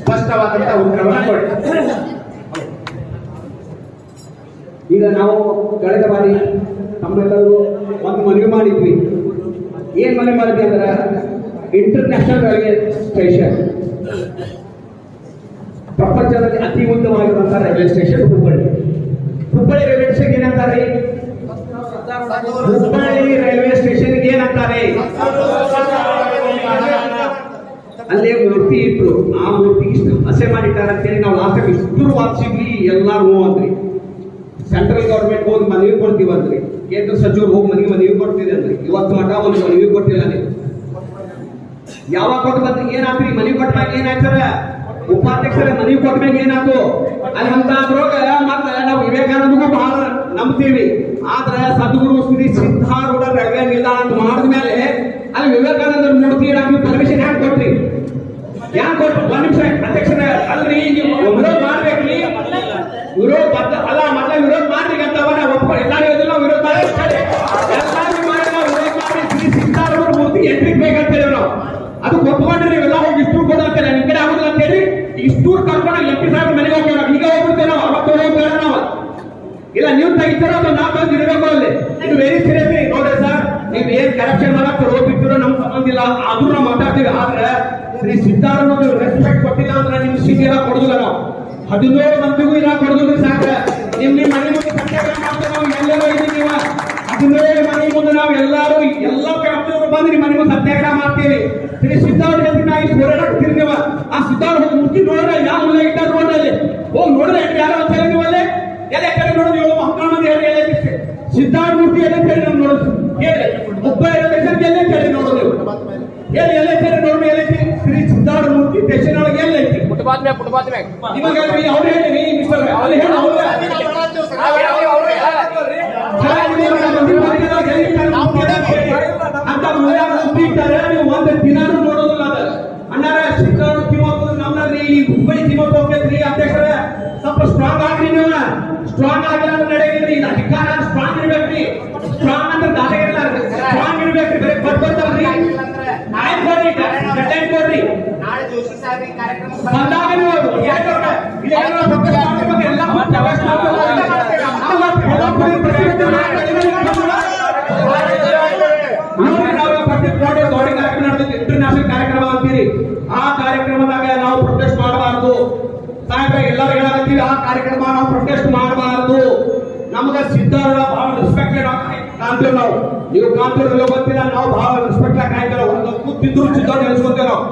ಸ್ಪಷ್ಟವಾದಂತ ಉತ್ತರವನ್ನು ಕೊಡಿ. ಈಗ ನಾವು ಕಳೆದ ಬಾರಿ ನಮ್ಮೆಲ್ಲರೂ ಒಂದು ಮನವಿ ಮಾಡಿದ್ವಿ. ಏನ್ ಮನವಿ ಮಾಡಿದ್ವಿ ಅಂದ್ರೆ ಇಂಟರ್ನ್ಯಾಷನಲ್ ರೈಲ್ವೆ ಸ್ಟೇಷನ್ ಪ್ರಪಂಚದಲ್ಲಿ ಅತಿ ಉತ್ತಮವಾಗಿರುವಂತಹ railway station Hubballi. Hubballi railway station ಏನಂತಾರೆ? ಹುಬ್ಬಳ್ಳಿ ರೈಲ್ವೆ ಸ್ಟೇಷನ್ ಏನಂತಾರೆ? ಅಲ್ಲೇ ಮೂರ್ತಿ ಇತ್ತು. ಆ ಮೂರ್ತಿಗೆ ಹಸೆ ಅಂತೇಳಿ ನಾವು ಲಾಸ್ಟ್ ಇಷ್ಟು ವಾಪಸಿದ್ವಿ ಎಲ್ಲಾರು ಹೂ ಅಂದ್ರಿ. ಸೆಂಟ್ರಲ್ ಗೌರ್ಮೆಂಟ್ ಹೋಗಿ ಮನವಿ ಕೊಡ್ತೀವಿ ಅಂದ್ರಿ. ಕೇಂದ್ರ ಸಚಿವರು ಹೋಗಿ ಮನೆಗೆ ಮನವಿ ಕೊಡ್ತೀವಿ ಅಂದ್ರಿ. ಇವತ್ತು ಮಠ ಒಂದು ಮನವಿ ಕೊಟ್ಟಿಲ್ಲ ನೀವು. ಯಾವಾಗ ಕೊಟ್ಟು ಬಂದ್ರಿ? ಏನಾತ್ರಿ ಮನವಿ ಕೊಟ್ಟಾಗ ಏನಾಯ್ತಾರ ಉಪಾಧ್ಯಕ್ಷರ ಮನವಿ ಕೊಟ್ಟಾಗ ಏನಾಯ್ತು? ಅಲ್ಲಿ ಅಂತದ್ರೊಳಗ ಮತ್ತೆ ನಾವು ವಿವೇಕಾನಂದಗೂ ಬಹಳ ನಂಬ್ತೀವಿ. ಆದ್ರೆ ಸದ್ಗುರು ಶ್ರೀ ಸಿದ್ಧಾರೂಢ ಅಂತ ಮಾಡಿದ್ಮೇಲೆ ಅಲ್ಲಿ ವಿವೇಕಾನಂದ ಮೂರ್ತಿ ಇಡಕ್ಕೆ ಪರ್ಮಿಷನ್ ಯಾಕೆ ಒಂದ್ ನಿಮಿಷ, ಅಧ್ಯಕ್ಷರ, ಅಲ್ರಿ, ನೀವು ವಿರೋಧ ಮಾಡ್ಬೇಕ್ರಿ. ವಿರೋಧ ಬದ್ದ ಅಲ್ಲ, ಮೊದಲ ವಿರೋಧ ಮಾಡ್ರಿ ಅಂತ ಅವನ ಒಪ್ಕೊಂಡು ಎಲ್ಲಾರು ವಿರೋಧ ಮಾಡಿ ಎಲ್ಲಾರು ಮಾಡಿ ನಾವು ವಿರೋಧ ಮಾಡಿ ಶ್ರೀ ಸಿದ್ಧಾರೂಢ ಮೂರ್ತಿ ಎಂಟ್ರಿಗೆ ಬೇಕಂತೇಳಿ ನಾವು ಅದು ಒಪ್ಕೊಂಡ್ರೆ ನೀವೆಲ್ಲ ಹೋಗಿ ಇಷ್ಟು ಕೊಡು ಅಂತ ನಿಮ್ ಕಡೆ ಆಗುದಿಲ್ಲ ಅಂತ ಹೇಳಿ, ಇಷ್ಟೂರ್ ಕರ್ಕೊಂಡು ಎಂ ಸಾಹೇಬ್ ಮನೆಗೆ ಹೋಗ್ತೇವೆ ನಾವು ಈಗ ಹೋಗ್ಬಿಡ್ತೇವೆ ನಾವು, ಅವತ್ತು ನಾವು. ಇಲ್ಲ, ನೀವು ತೆಗಿತಾರೋ ನಾವು ಬಂದು ಇರಬೇಕು ಅಲ್ಲಿ ಇದು ವೆರಿ ಸೀರಿಯಸ್ ನೋಡ್ರಿ ಸರ್ ನೀವು ಏನ್ ಕರಪ್ಷನ್ ಮಾಡಕ್ ಹೋಗ್ಬಿಟ್ಟಿರೋ ನಮ್ಗೆ ಸಂಬಂಧ ಇಲ್ಲ ಆದ್ರೂ ನಾವು ಮಾತಾಡ್ತೀವಿ ಆದ್ರೆ ಶ್ರೀ ಸಿದ್ಧಾರೂಢ ನೀವು ರೆಸ್ಪೆಕ್ಟ್ ಕೊಟ್ಟಿಲ್ಲ ಅಂದ್ರೆ ನಿಮ್ ಸಿಟಿ ಎಲ್ಲ ಕೊಡುದಿಲ್ಲ ನಾವು. ಹದಿನೇಳು ಮಂದಿಗೂ ಇಲ್ಲ ಕೊಡುದಿಲ್ಲ ಸಾಕ ನಿಮ್ ನಿಮ್ ಮನೆ ಮುಂದೆ ಸತ್ಯಾಗ್ರಹ ಮಾಡ್ತೇವೆ ನಾವು ಎಲ್ಲರೂ ಇದೀವಿ ನೀವು. ಹದಿನೇಳು ಮನೆ ಮುಂದೆ ನಾವು ಎಲ್ಲರೂ ಎಲ್ಲ ಫ್ಯಾಮಿಲಿಯವರು ಬಂದು ನಿಮ್ಮ ಮನೆ ಮುಂದೆ ಸತ್ಯಾಗ್ರಹ ಮಾಡ್ತೀವಿ. ಶ್ರೀ ಸಿದ್ಧಾರ್ಥ ಹೆಸರಿನಾಗಿ ಹೋರಾಡ್ತೀರಿ ನೀವು. ಆ ಸಿದ್ಧಾರ್ಥ ಹೋಗಿ ಮುಟ್ಟಿ ನೋಡ್ರೆ ಯಾವ ಮೂಲೆ ಇಟ್ಟಾರ ನೋಡ್ರಲ್ಲಿ. ಹೋಗಿ ನೋಡ್ರೆ ಯಾರು ಅಂತ ಹೇಳಿ ನೀವಲ್ಲಿ. ಎಲ್ಲ ಕಡೆ ನೋಡೋದು ಏಳು ಮಕ್ಕಳ ಮಂದಿ ಹೇಳಿ ಎಲ್ಲ ಸಿದ್ಧಾರ್ಥ ಮೂರ್ತಿ ಎಲ್ಲ ಕೇಳಿ ನಾವು ನೋಡೋದು. ಹೇಳಿ. ಎಲ್ಲ ಎಲ್ಲ ಕೇಳಿ ನೋಡೋದು ಹೇಳಿ ಎಲ್ಲ ಕೇಳಿ ಸುದ್ದಿ ಇಟ್ಟಾರೆ ನೀವು ಒಂದು ದಿನಾನು ನೋಡೋದಿಲ್ಲ ಅಣ್ಣಾರ ಸಿಕ್ಕಾರು ಕಿಮ್ಮತ್ತು ನಮ್ಮಲ್ಲಿ ಈ ಹುಬ್ಬಳ್ಳಿ ಕಿಮ್ಮತ್ತು ಹೋಗ್ಬೇಕ್ರಿ ಅಧ್ಯಕ್ಷರ ಸ್ವಲ್ಪ ಸ್ಟ್ರಾಂಗ್ ಆಗ್ರಿ ನೀವು ಸ್ಟ್ರಾಂಗ್ ಆಗಿಲ್ಲ ಅಂದ್ರೆ ನಡೆಯಿಲ್ರಿ ಇದು ಅಧಿಕಾರ ಸ್ಟ್ರಾಂಗ್ ಇರ್ಬೇಕ್ರಿ ಸ್ಟ್ರಾಂಗ್ ಅಂದ್ರೆ ದಾಟೆ ಇಲ್ಲ ಸ್ಟ್ರಾಂಗ್ ಇರ್ಬೇಕ್ರಿ ಬರೀ ಆಯ್ತು ಕೊಡ್ರಿ ಜೋಶಿ ಸಾಹೇಬ್ ಕಾರ್ಯಕ್ರಮ ಬಂದಾಗ ನೀವು ಯಾಕೆ ಅವ್ರ ಇಲ್ಲೆಲ್ಲ ಪ್ರೊಫೆಸರ್ ಮಾಡ್ಬೇಕು, ಎಲ್ಲ ಮತ್ತೆ ವ್ಯವಸ್ಥೆ ಮಾಡ್ಬೇಕು. ನಾವು ಮತ್ತೆ ಎಲ್ಲ ಬರೀ ಪ್ರತಿಯೊಂದು ನೋಡಿ ನಾವು ಪ್ರತಿ ನೋಡಿ ದೊಡ್ಡ ಕಾರ್ಯಕ್ರಮ ನಡೆದಿತ್ತು ಇಂಟರ್ನ್ಯಾಷನಲ್ ಕಾರ್ಯಕ್ರಮ ಅಂತೀರಿ ಆ ಕಾರ್ಯಕ್ರಮದಾಗ ನಾವು ಪ್ರೊಟೆಸ್ಟ್ ಮಾಡಬಾರ್ದು ಸಾಹೇಬ್ರೆ ಎಲ್ಲರೂ ಹೇಳತ್ತೀವಿ ಆ ಕಾರ್ಯಕ್ರಮ ನಾವು ಪ್ರೊಟೆಸ್ಟ್ ಮಾಡಬಾರದು. ನಮ್ಗೆ ಸಿದ್ಧಾರೂಢ ಬಹಳ ರೆಸ್ಪೆಕ್ಟೆಡ್ ಕಾಣ್ತೇವೆ ನಾವು. ನೀವು ಕಾಣ್ತಿರಲ್ಲ ಗೊತ್ತಿಲ್ಲ ನಾವು ಬಹಳ ರೆಸ್ಪೆಕ್ಟ್ ಕಾಯ್ತೇವೆ ಒಂದು ಕೂತಿದ್ರು ಚಿತ್ರ ನೆನೆಸ್ಕೊತೇವೆ ನಾವು.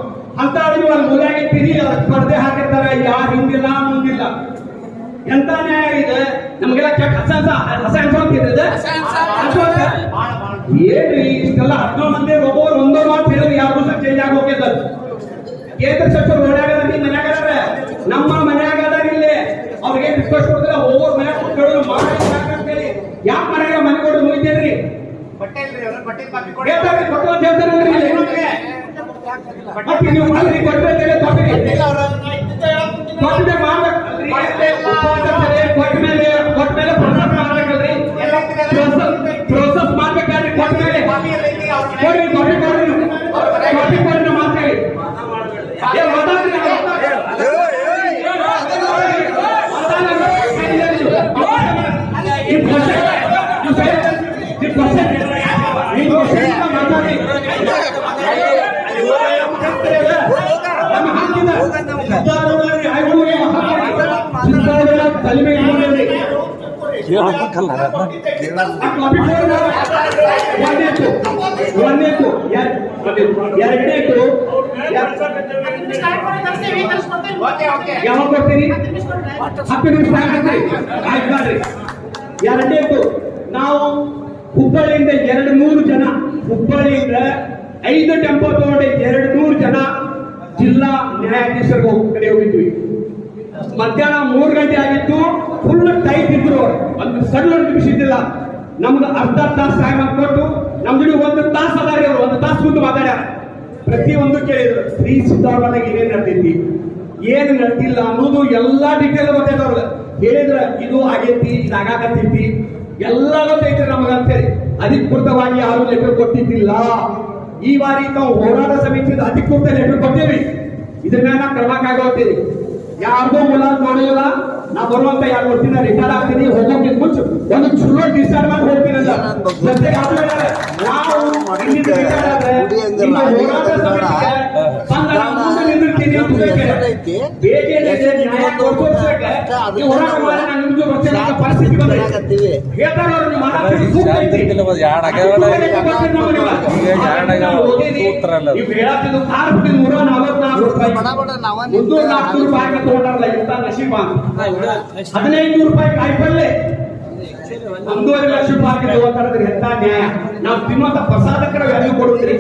ಅಂತ ನೀವು ಅಲ್ಲಿ ಮೂಲೆಯಾಗಿರ್ತೀರಿ ಅದಕ್ಕೆ ಸ್ಪರ್ಧೆ ಹಾಕಿರ್ತಾರೆ. ಯಾರು ಹಿಂದಿಲ್ಲ ಮುಂದಿಲ್ಲ. ಎಂತ ನ್ಯಾಯ ಇದೆ? ನಮಗೆಲ್ಲ ಕೆಟ್ಟ ಹಸ ಹಸ ಅನ್ಸೋಂತಿದೆ? ಏನ್ರಿ ಇಷ್ಟೆಲ್ಲ ಹದಿನೇಳು ಮಂದಿ ಒಬ್ಬರು ಒಂದೋ ಮಾತು ಹೇಳಿದ್ರೆ ಯಾರು ಸಹ ಚೇಂಜ್ ಆಗೋಗ್ಯದ ಕೇಂದ್ರ ಸಚಿವರು ಮನ್ಯಾಗ ನಿಮ್ಮ ಮನ್ಯಾಗ ಅದಾರ. ನಮ್ಮ ಮನ್ಯಾಗ ಅದಾರ ಇಲ್ಲಿ ಅವ್ರಿಗೆ ರಿಕ್ವೆಸ್ಟ್ ಕೊಡಿದ್ರೆ ಒಬ್ಬರು ಮನ್ಯಾಗ ಕೂತ್ಕೊಳ್ಳೋದು ಮಾಡಿ ಯಾಕೆ ಮನ್ಯಾಗ ಮನೆ ಕೊಟ್ಟು ಮುಗಿತೇನ್ರಿ ಬಟ್ಟೆ ಇಲ್ರಿ ಅವ್ರ ಬಟ್ಟೆ ಕಾಪಿ ಕೊಡಿ ಹೇಳ್ತಾರೆ ಕೊಟ್ಟು ಅಂತ ಹೇಳ್ತಾರಲ್ರಿ ಇಲ್ಲಿ. ಮತ್ತೆ ಕೊಟ್ಟರೆ ಅಂತೇಳಿ ಕೊಟ್ರಿ ಕೊಟ್ಟರೆ ಮಾಡ್ಬೇಕಲ್ರಿ ಉಪವಾಸ ಕೊಟ್ಟ ಮೇಲೆ ಕೊಟ್ಟ ಮೇಲೆ ಪ್ರೊಸೆಸ್ ಮಾಡ್ಬೇಕಲ್ರಿ ಪ್ರೋಸೆಸ್ ಮಾಡ್ಬೇಕಾದ್ರೆ ಕೊಟ್ಟ ಮೇಲೆ ಕೊಡ್ರಿ ಕೊಡ್ರಿ ಕೊಡ್ರಿ ನೀವು. ಕೊಡ್ರಿ ಕೊಡ್ರಿ ನಾವು ಮಾತಾಡಿ ಏ ಮಾತಾಡ್ರಿ ಈ ಕ್ವಶನ್ ಈ ಕ್ವಶನ್ ಈ ಕ್ವಶನ್ ಮಾತಾಡಿ ನಮ್ಮ ಹಕ್ಕಿದ ಸಿದ್ಧಾರೂಢರಿಗೆ ಆಯ್ಕೆಗೆ ಸಿದ್ಧಾರೂಢರ ತಲೆ ಮೇಲೆ ಇಟ್ಕೊಂಡ್ರಿ. ಒಂದೇತು ಎರಡನೇತು ಯಾವಾಗ ಕೊಡ್ತೀನಿ ಹತ್ತು ನಿಮಿಷ ಆಯ್ತು ಬರ್ರಿ ಎರಡನೇತು ನಾವು ಹುಬ್ಬಳ್ಳಿಯಿಂದ ಎರಡು ನೂರು ಜನ ಹುಬ್ಬಳ್ಳಿಯಿಂದ ಐದು ಟೆಂಪೋ ತಗೊಂಡು ಎರಡು ನೂರು ಜನ ಜಿಲ್ಲಾ ನ್ಯಾಯಾಧೀಶರಿಗೆ ಕಡೆ ಹೋಗಿದ್ವಿ. ಮಧ್ಯಾಹ್ನ ಮೂರು ಗಂಟೆ ಆಗಿತ್ತು. ಫುಲ್ ಟೈಪ್ ಇದ್ರು. ಒಂದು ಸಣ್ಣ ನಿಮಿಷ ಇದ್ದಿಲ್ಲ. ನಮ್ಗೆ ಅರ್ಧ ತಾಸು ಟೈಮ್ ಕೊಟ್ಟು ನಮ್ ಜೊತೆ ಒಂದು ತಾಸು ಅದಾರಿ ಅವರು, ಒಂದು ತಾಸು ಮುಂದೆ ಮಾತಾಡ್ಯಾರ. ಪ್ರತಿ ಒಂದು ಕೇಳಿದ್ರು, ಶ್ರೀ ಸಿದ್ಧಾರೂಢ ಏನೇನ್ ನಡೆದೈತಿ? ಏನ್ ನಡೆದಿಲ್ಲ ಅನ್ನೋದು ಎಲ್ಲಾ ಡೀಟೇಲ್ ಗೊತ್ತೈತೆ ಅವ್ರಿಗೆ. ಹೇಳಿದ್ರ, ಇದು ಆಗೈತಿ ಇದಾಗತ್ತೈತಿ ಎಲ್ಲ ಗೊತ್ತೈತೆ ನಮಗ ಅಂತೇಳಿ. ಅಧಿಕೃತವಾಗಿ ಯಾರು ಲೆಟರ್ ಕೊಟ್ಟಿದ್ದಿಲ್ಲ. ಈ ಬಾರಿ ನಾವು ಹೋರಾಟ ಸಮಿತಿಯಿಂದ ಅಧಿಕೃತ ಲೆಟರ್ ಕೊಟ್ಟೇವಿ ಇದನ್ನ ನಾ ಕ್ರಮಕ್ಕಾಗೋತೀವಿ ಯಾರ್ದೋ ಮೊದಲು ನೋಡಿಲ್ಲ ನಾ ಬರುವಂತ ಯಾರು ವರ್ಷದಿಂದ ರಿಟೈರ್ ಆಗ್ತೀನಿ ಹೋಗೋಕ್ಕಿಂತ ಮುಂಚೆ ಒಂದು ಚಲೋ ಡಿಸೈಡ್ ಮಾಡಿ ಹೋಗ್ತೀನಿ ಅಂತ. ಜೊತೆಗೆ ಆದ್ಮೇಲೆ ನಾವು ಇನ್ನು ಹೋರಾಟ ಹದಿನೈದು ರೂಪಾಯಿ ಕಾಯಿಪಲ್ಲೆ ಒಂದೂವರೆ ಲಕ್ಷ ರೂಪಾಯಿ ತಗೋತಾರದ್ರಿ ಎಂತ ನ್ಯಾಯ ನಾವು ತಿನ್ನುವಂತ ಪ್ರಸಾದಕ್ಕರ ವ್ಯಾಲ್ಯೂ ಕೊಡುತ್ತೀರಿ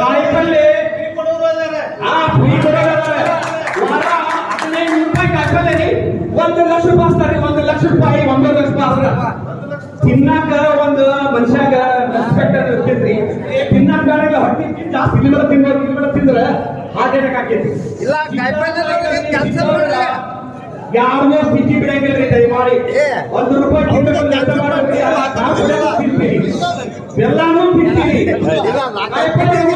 ಕಾಯಿಪಲ್ಲೆ ಹದಿನೈದು ರೂಪಾಯಿ ಕಾಯಿಪಲ್ಲೆ ಒಂದು ಲಕ್ಷ ರೂಪಾಯಿ ಹಚ್ತಾರೆ ಒಂದು ಲಕ್ಷ ರೂಪಾಯಿ ಒಂದು ಲಕ್ಷ ರೂಪಾಯಿ ತಿನ್ನಾಕ ಒಂದು ಮನುಷ್ಯಾಗ ರೆಸ್ಪೆಕ್ಟ್ ಇರ್ತೈತ್ರಿ ತಿನ್ನಾಕ ಹೊಟ್ಟಿ ಜಾಸ್ತಿ ಇಲ್ಲಿಂದ ತಿನ್ಬೋದು ಇಲ್ಲಿಂದ ತಿಂದ್ರೆ ಹಾರ್ಟ್ ಅಟ್ಯಾಕ್ ಆಕೈತಿ ಇಲ್ಲ, ಮಾಡ್ರಿ. ಯಾರನ್ನೋ ಸ್ಥಿತಿ ಬಿಡಂಗಿಲ್ರಿ ದಯಮಾಡಿ. ಒಂದು ರೂಪಾಯಿ ಎಲ್ಲಾನು ಕಾಯಿಪಲ್ಲೆ